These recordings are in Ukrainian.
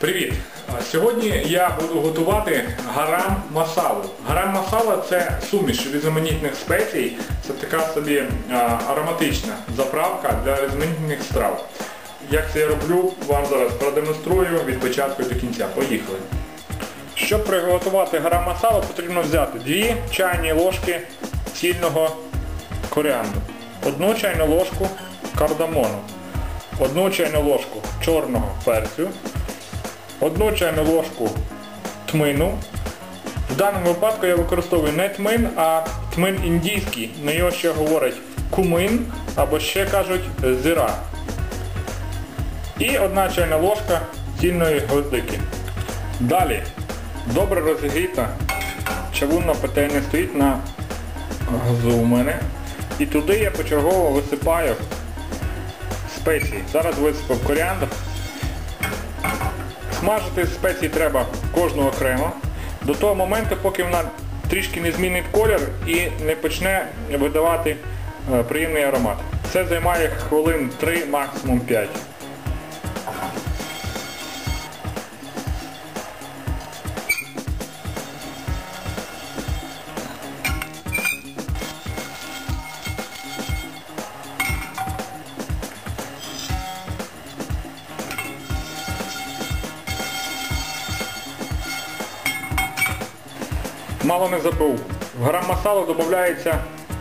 Привіт! Сьогодні я буду готувати гарам масалу. Гарам масала це суміш різноманітних спецій. Це така собі ароматична заправка для різноманітних страв. Як це я роблю, вам зараз продемонструю від початку до кінця. Поїхали. Щоб приготувати гарам масалу, потрібно взяти 2 чайні ложки цільного коріандру, 1 чайну ложку кардамону, 1 чайну ложку чорного перцю, одну чайну ложку тмину. В даному випадку я використовую не тмин, а тмин індійський. На його ще говорять кумин або ще кажуть зира. І одна чайна ложка цільної гвоздики. Далі добре розігріта чавунна пательня стоїть на газу у мене. І туди я почергово висипаю спеції. Зараз висипав коріандр. Смажити спеції треба кожну окремо. До того моменту, поки вона трішки не змінить колір і не почне видавати е, приємний аромат. Це займає хвилин 3, максимум 5. Мало не забув. В грам масалу додається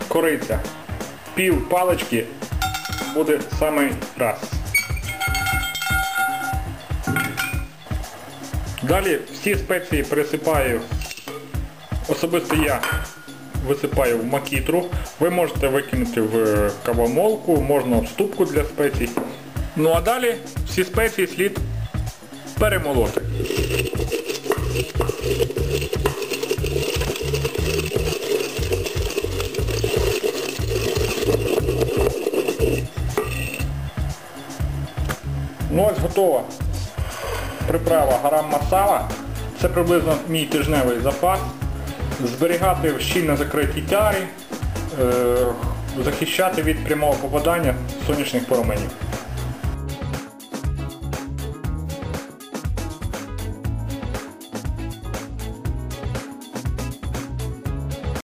кориця. Пів палички буде самий раз. Далі всі спеції присипаю. Особисто я висипаю в макітру. Ви можете викинути в кавомолку, можна в ступку для спецій. Ну а далі всі спеції слід перемолоти. Ну ось готова приправа гарам масала. Це приблизно мій тижневий запас. Зберігати в щільно закритій тарі, е, захищати від прямого попадання сонячних променів.